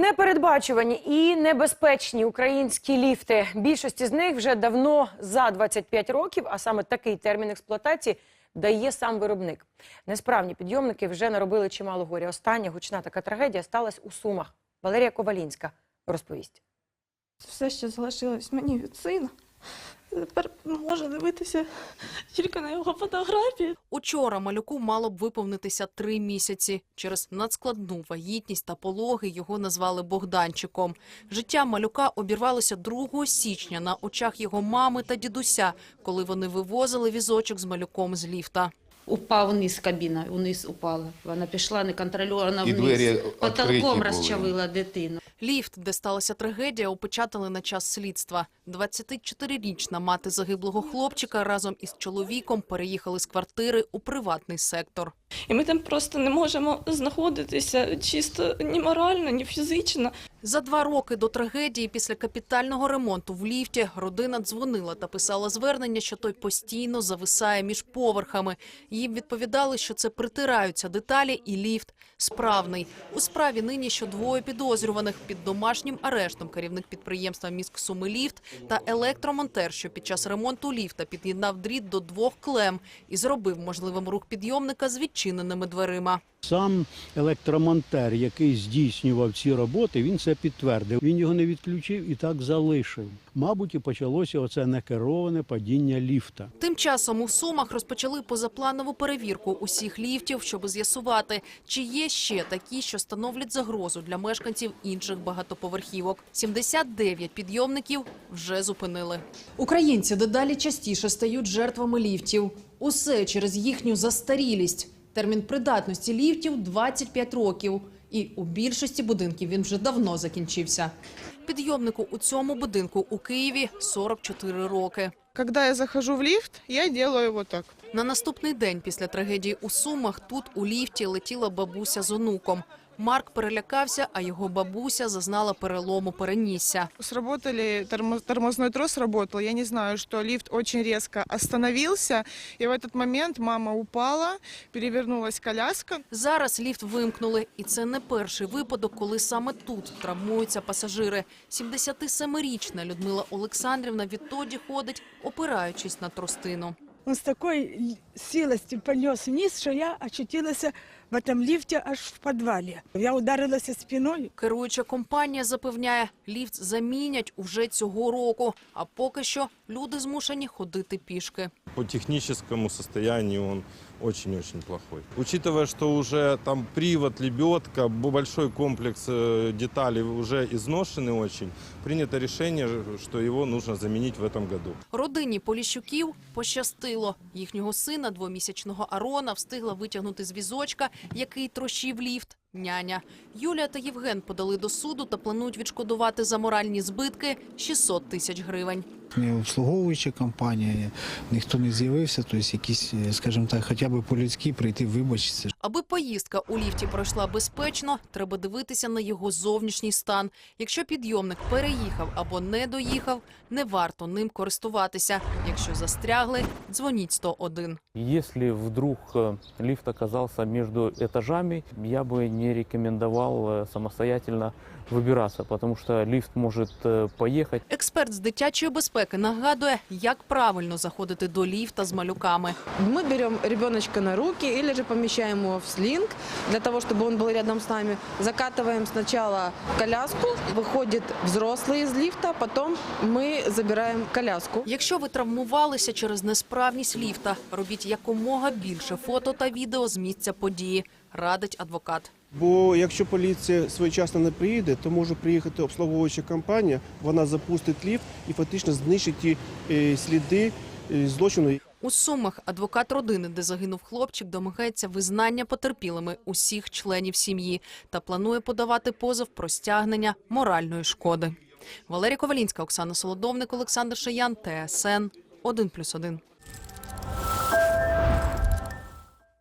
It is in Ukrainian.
Непередбачувані і небезпечні українські ліфти. Більшості з них вже давно за 25 років, а саме такий термін експлуатації дає сам виробник. Несправні підйомники вже наробили чимало горя. Остання гучна така трагедія сталася у Сумах. Валерія Ковалінська розповість. Все, що залишилось мені від сина. Тепер можу дивитися тільки на його фотографії. Учора малюку мало б виповнитися три місяці. Через надскладну вагітність та пологи його назвали Богданчиком. Життя малюка обірвалося 2 січня на очах його мами та дідуся, коли вони вивозили візочок з малюком з ліфта. Упав вниз кабіна, вниз упала. Вона пішла неконтрольовано І вниз. двері Потолком були. розчавила дитину. Ліфт, де сталася трагедія, опечатали на час слідства. 24-річна мати загиблого хлопчика разом із чоловіком переїхали з квартири у приватний сектор. І ми там просто не можемо знаходитися чисто ні морально, ні фізично. За два роки до трагедії після капітального ремонту в ліфті родина дзвонила та писала звернення, що той постійно зависає між поверхами. Їм відповідали, що це притираються деталі, і ліфт справний. У справі нині що двоє підозрюваних під домашнім арештом керівник підприємства «Міськ Суми Ліфт» та електромонтер, що під час ремонту ліфта під'єднав дріт до двох клем і зробив можливим рух підйомника з відчиненими дверима. Сам електромонтер, який здійснював ці роботи, він це підтвердив. Він його не відключив і так залишив. Мабуть, і почалося оце некероване падіння ліфта. Тим часом у Сумах розпочали позапланову перевірку усіх ліфтів, щоб з'ясувати, чи є ще такі, що становлять загрозу для мешканців інших багатоповерхівок. 79 підйомників вже зупинили. Українці дедалі частіше стають жертвами ліфтів. Усе через їхню застарілість. Термін придатності ліфтів 25 років. І у більшості будинків він вже давно закінчився. Підйомнику у цьому будинку у Києві 44 роки. Когда я захожу в ліфт, я делаю вот так. На наступний день після трагедії у Сумах тут у ліфті летіла бабуся з онуком. Марк перелякався, а його бабуся зазнала перелому перенісся. Сработали, тормоз- тормозной трос работал. Я не знаю, что лифт очень резко остановился. И в этот момент мама упала, перевернулась коляска. Зараз ліфт вимкнули, і це не перший випадок, коли саме тут травмуються пасажири. 77-річна Людмила Олександрівна відтоді ходить, опираючись на тростину. Он с такой л- силостью понес вниз, что я очутилась в этом лифте аж в подвале. Я ударилась спиной. Керуюча компанія запевняє, ліфт замінять уже цього року. А поки що люди змушені ходити пішки. По техническому состоянию он очень-очень плохой. Учитывая, что уже там привод, лебедка, б- большой комплекс э, деталей уже изношены очень, принято решение, что его нужно заменить в этом году. Родині Поліщуків пощастило. Їхнього сина, двомісячного Арона, встигла витягнути з візочка, який трощив ліфт. Няня Юлія та Євген подали до суду та планують відшкодувати за моральні збитки 600 тисяч гривень. Не обслуговуюча компанія, ніхто не з'явився, тобто якісь, е, скажімо так, хоча б по-людськи прийти вибачитися. Аби поїздка у ліфті пройшла безпечно, треба дивитися на його зовнішній стан. Якщо підйомник переїхав або не доїхав, не варто ним користуватися. Якщо застрягли, дзвоніть 101. Если вдруг э, лифт оказался между этажами, я бы не рекомендовал э, самостоятельно выбираться, потому что лифт может э, поехать. Експерт з дитячої безпеки нагадує, як правильно заходити до ліфта з малюками. Мы берем ребеночка на руки или же помещаем его в слинг для того, чтобы он был рядом с нами. Закатываем сначала коляску, выходит взрослый из лифта, потом мы забираем коляску. Якщо ви травмувалися через несправність ліфта, робіть якомога більше фото та відео з місця події, радить адвокат. Бо якщо поліція своєчасно не приїде, то може приїхати обслуговуюча компанія, вона запустить ліфт і фактично знищить ті е, сліди е, злочину. У Сумах адвокат родини, де загинув хлопчик, домагається визнання потерпілими усіх членів сім'ї та планує подавати позов про стягнення моральної шкоди. Валерія Ковалінська, Оксана Солодовник, Олександр Шиян, ТСН 1+,1.